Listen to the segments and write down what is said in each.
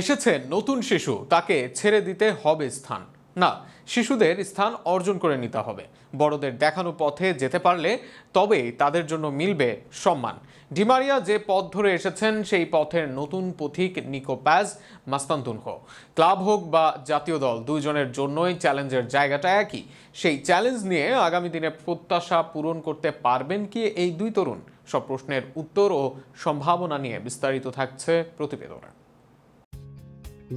এসেছে নতুন শিশু, তাকে ছেড়ে দিতে হবে স্থান। না, শিশুদের স্থান অর্জন করে নিতে হবে। বড়দের দেখানো পথে যেতে পারলে তবেই তাদের জন্য মিলবে সম্মান। ডিমারিয়া যে পথ ধরে এসেছেন, সেই পথের নতুন পথিক নিকো প্যাজ মাস্তান্তুনহো ক্লাব হোক বা জাতীয় দল, দুইজনের জন্যই চ্যালেঞ্জের জায়গাটা একই। সেই চ্যালেঞ্জ নিয়ে আগামী দিনে প্রত্যাশা পূরণ করতে পারবেন কি এই দুই তরুণ? সব প্রশ্নের উত্তর ও সম্ভাবনা নিয়ে বিস্তারিত থাকছে প্রতিবেদনে।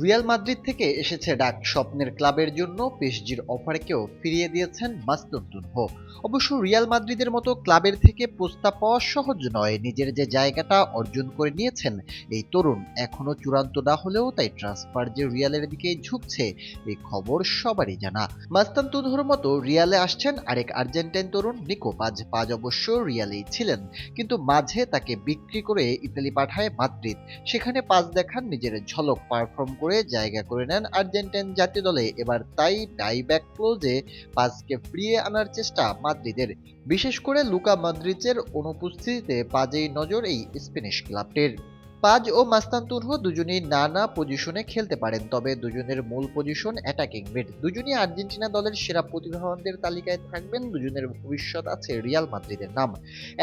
রিয়াল মাদ্রিদ থেকে এসেছে ডাক স্বপ্নের ক্লাবের জন্য পেশজির অফারকেও ফিরিয়ে দিয়েছেন মাস্তুনতুনহো অবশ্য রিয়াল মাদ্রিদের মতো ক্লাবের থেকে প্রস্তাব পাওয়া সহজ নয়। নিজের যে জায়গাটা অর্জন করে নিয়েছেন এই তরুণ, এখনও চূড়ান্ত না হলেও তাই ট্রান্সফার যে রিয়ালের দিকে ঝুঁকছে এই খবর সবারই জানা। মাস্তানতুনহোর মতো রিয়ালে আসছেন আরেক আর্জেন্টাইন তরুণ নিকো পাজ। পাজ অবশ্য রিয়ালেই ছিলেন, কিন্তু মাঝে তাকে বিক্রি করে ইতালি পাঠায় মাদ্রিদ। সেখানে পাজ দেখান নিজের ঝলক পারফর্ম করে জায়গা করে নেন আর্জেন্টাইন জাতীয় দলে। এবার তাই ডাইব্যাক ক্লোজে পাজকে ফিরিয়ে আনার চেষ্টা মাদ্রিদের। বিশেষ করে লুকা মাদ্রিচের অনুপস্থিতিতে পাজেই নজর এই স্প্যানিশ ক্লাবটির। পাজ ও মাস্তান্তুনহো দুজনেই নানা পজিশনে খেলতে পারেন, তবে দুজনের মূল পজিশন অ্যাটাকিং মিড দুজনই আর্জেন্টিনা দলের সেরা প্রতিভাবানদের তালিকায় থাকবেন, দুজনের ভবিষ্যৎ আছে রিয়াল মাদ্রিদের নাম।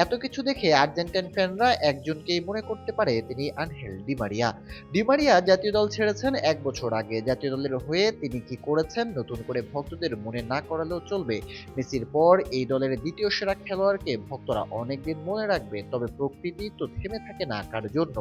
এত কিছু দেখে আর্জেন্টাইন ফ্যানরা একজনকেই মনে করতে পারে তিনি আনহেল ডিমারিয়া ডিমারিয়া জাতীয় দল ছেড়েছেন এক বছর আগে। জাতীয় দলের হয়ে তিনি কি করেছেন, নতুন করে ভক্তদের মনে না করালেও চলবে। মেসির পর এই দলের দ্বিতীয় সেরা খেলোয়াড়কে ভক্তরা অনেকদিন মনে রাখবে, তবে প্রকৃতি তো থেমে থাকে না কার জন্য।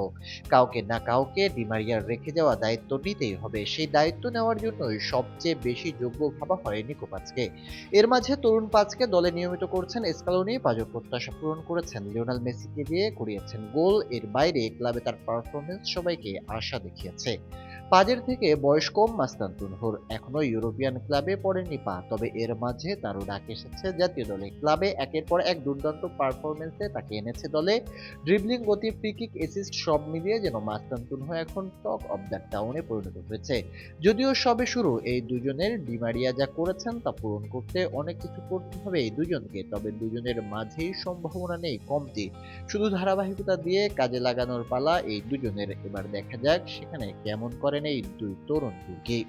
কাউকে না কাউকে ডিমারিয়ার রেখে যাওয়া দায়িত্ব নিতেই হবে। সেই দায়িত্ব নেওয়ার জন্যই সবচেয়ে বেশি যোগ্য ভাবা হয় নিকো পাজকে এর মাঝে তরুণ পাজকে দলে নিয়মিত করছেন স্কালোনি পাজও প্রত্যাশা পূরণ করেছেন লিওনাল মেসিকে দিয়ে করিয়েছেন গোল। এর বাইরে ক্লাবে তার পারফরমেন্স সবাইকে আশা দেখিয়েছে। পাজের থেকে বয়স কম মাস্তান মাস্তান্তুনহুর এখনও ইউরোপিয়ান ক্লাবে পড়েনি পা। তবে এর মাঝে তারও ডাক এসেছে জাতীয় দলে। ক্লাবে একের পর এক দুর্দান্ত পারফরমেন্সে তাকে এনেছে দলে। ড্রিবলিং গতি ফ্রিকিক অ্যাসিস্ট সব মিলিয়ে যেন মাস্তান্তুনহো এখন টক অব দ্য টাউনে পরিণত হয়েছে। যদিও সবে শুরু, এই দুজনের ডিমারিয়া যা করেছেন তা পূরণ করতে অনেক কিছু করতে হবে এই দুজনকে, তবে দুজনের মাঝেই সম্ভাবনা নেই কমতি। শুধু ধারাবাহিকতা দিয়ে কাজে লাগানোর পালা এই দুজনের। এবার দেখা যাক সেখানে কেমন করেন এই দুই তরুণ তুর্কি